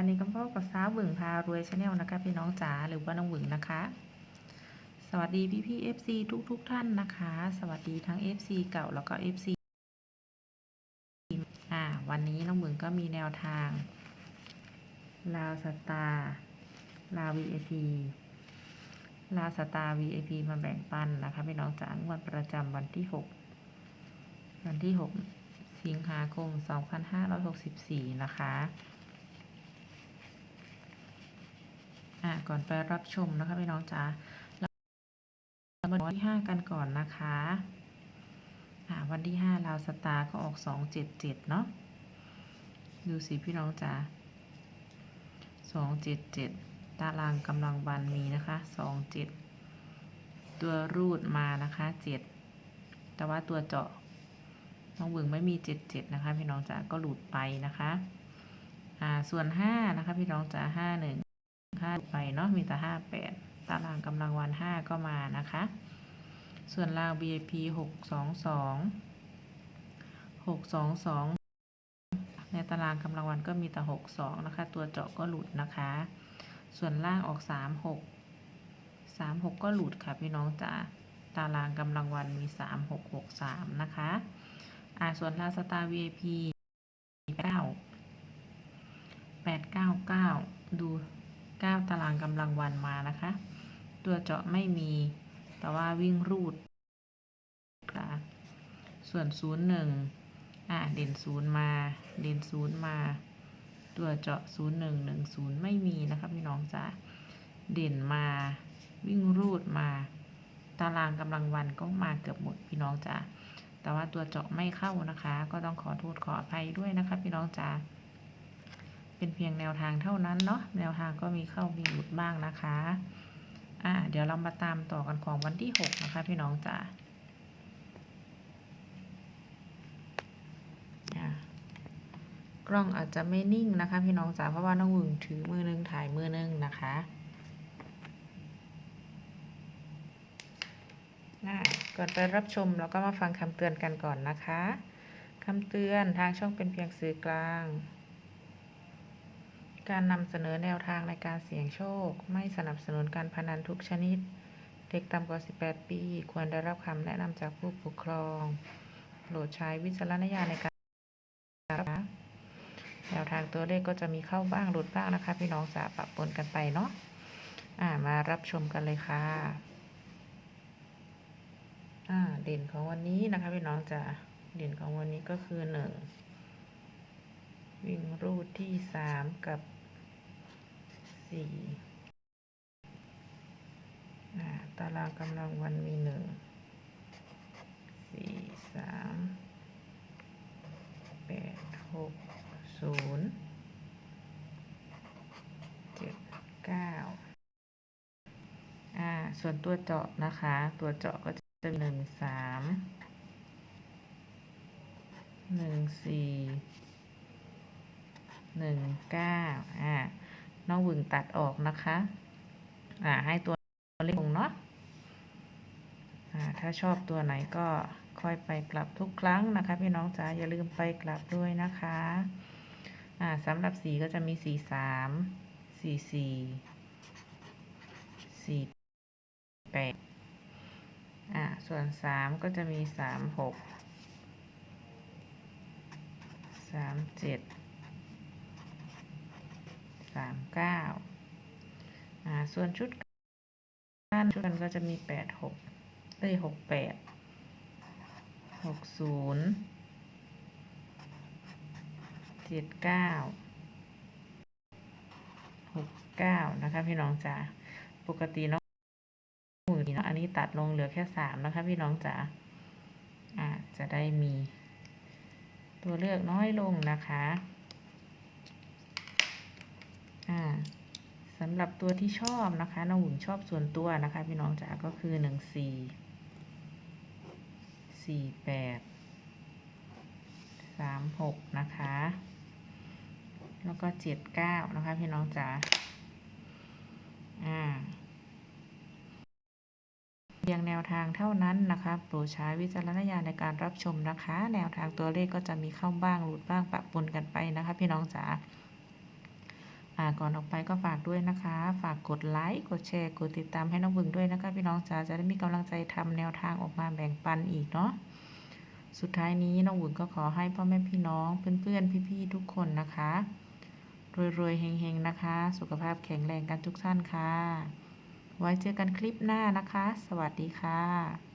วันนี้ก็พบกับสาวหวึงพารวยชาแนลนะคะ พี่น้องจ๋าหรือว่าน้องหวึงนะคะ สวัสดีพี่พี่เอฟซีทุกทุกท่านนะคะ สวัสดีทั้ง FC เก่าแล้วก็ FC อ่าวันนี้น้องหวึงก็มีแนวทางลาวสตาร์ลาว VIP ลาวสตาร์ VIP มาแบ่งปันนะคะ พี่น้องจ๋างวดประจำวันที่6วันที่6สิงหาคม 2564 นะคะ อ่าก่อนไปรับชมนะคะพี่น้องจ๋าเรามาดูวันที่5กันก่อนนะคะอ่าวันที่5ลาวสตาร์ก็ออก277เจ็ดเจ็ดเนาะดูสิพี่น้องจ๋า277ตารางกำลังวันมีนะคะ27ตัวรูดมานะคะ7แต่ว่าตัวเจาะน้องบึงไม่มี77นะคะ พี่น้องจ๋าก็หลุดไปนะคะ อ่าส่วน5นะคะ พี่น้องจ๋าห้าหนึ่ง 51 5ไปเนาะมีแต่58ตารางกำลังวัน5ก็มานะคะ ส่วนราง VIP 622 622ในตารางกำลังวันก็มีแต่62นะคะ ตัวเจาะก็หลุดนะคะ ส่วนล่างออก36 36ก็หลุดค่ะพี่น้องจ๋าตารางกำลังวันมี3663นะคะ อ่าส่วนลาสตาร์ VIP ตารางกำลังวันมานะคะ ตัวเจาะไม่มี แต่ว่าวิ่งรูดค่ะส่วน 01 อ่าเด่น 0 มา เด่น 0 มา ตัวเจาะ 0110 ไม่มีนะคะพี่น้องจ๋าเด่นมา วิ่งรูดมา ตารางกำลังวันก็มาเกือบหมดพี่น้องจ๋าแต่ว่าตัวเจาะไม่เข้านะคะ ก็ต้องขอโทษขออภัยด้วยนะคะพี่น้องจ๋า เป็นเพียงแนวทางเท่านั้นเนาะแนวทางก็มีเข้ามีหลุดบ้างนะคะอ่าเดี๋ยวเรามาตามต่อกันของวันที่หกนะคะ พี่น้องจ๋าอ่ากล้องอาจจะไม่นิ่งนะคะ พี่น้องจ๋าเพราะว่าน้องวึงถือมือนึงถ่ายมือนึงนะคะอ่าก่อนไปรับชมเราก็มาฟังคำเตือนกันก่อนนะคะคำเตือนทางช่องเป็นเพียงสื่อกลาง การนำเสนอแนวทางในการเสี่ยงโชค ไม่สนับสนุนการพนันทุกชนิด เด็กต่ำกว่า 18 ปี ควรได้รับคำแนะนำจากผู้ปกครอง โปรดใช้วิจารณญาณในการรับแนวทางตัวเลขก็จะมีเข้าบ้างหลุดบ้างนะคะ พี่น้องสาปะปนกันไปเนาะอ่ามารับชมกันเลยค่ะอ่าเด่นของวันนี้นะคะพี่น้องจะเด่นของวันนี้ก็คือหนึ่งวิ่งรูดที่สามกับ สี่ตารางกำลังวันมีหนึ่งสี่สามแปดหกศูนย์เจ็ดเก้าอ่า ส่วนตัวเจาะนะคะ ตัวเจาะก็จะหนึ่งสามหนึ่งสี่หนึ่งเก้าอ่า น้องวึงตัดออกนะคะ อ่า ให้ตัวเลขลงเนาะ อ่า ถ้าชอบตัวไหนก็ค่อยไปกลับทุกครั้งนะคะ พี่น้องจ๋าอย่าลืมไปกลับด้วยนะคะ อ่าสำหรับสีก็จะมีสีสามสี่สี่สี่แปดอ่า ส่วนสามก็จะมีสามหกสามเจ็ด สามเก้าอ่าส่วนชุดกันชุดกันก็จะมีแปดหกเอ้ยหกแปดหกศูนย์เจ็ดเก้าหกเก้านะคะพี่น้องจ๋าปกติเนาะมือนี้เนาะอันนี้ตัดลงเหลือแค่สามนะคะพี่น้องจ๋าอ่าจะได้มี ตัวเลือกน้อยลงนะคะ อ่าสำหรับตัวที่ชอบนะคะน้องหุ่นชอบส่วนตัวนะคะ พี่น้องจ๋าก็คือหนึ่งสี่สี่แปดสามหกนะคะ แล้วก็เจ็ดเก้านะคะพี่น้องจ๋าอ่าเพียงแนวทางเท่านั้นนะคะโปรดใช้วิจารณญาณในการรับชมนะคะ แนวทางตัวเลขก็จะมีเข้าบ้างหลุดบ้างปะปนกันไปนะคะ พี่น้องจ๋า ก่อนออกไปก็ฝากด้วยนะคะ ฝากกดไลค์ กดแชร์ กดติดตามให้น้องบึงด้วยนะคะ พี่น้องจ๋าจะได้มีกำลังใจทำแนวทางออกมาแบ่งปันอีกเนาะ สุดท้ายนี้น้องบึงก็ขอให้พ่อแม่พี่น้องเพื่อนๆพี่ๆทุกคนนะคะ รวยๆเฮงๆนะคะ สุขภาพแข็งแรงกันทุกท่านค่ะ ไว้เจอกันคลิปหน้านะคะ สวัสดีค่ะ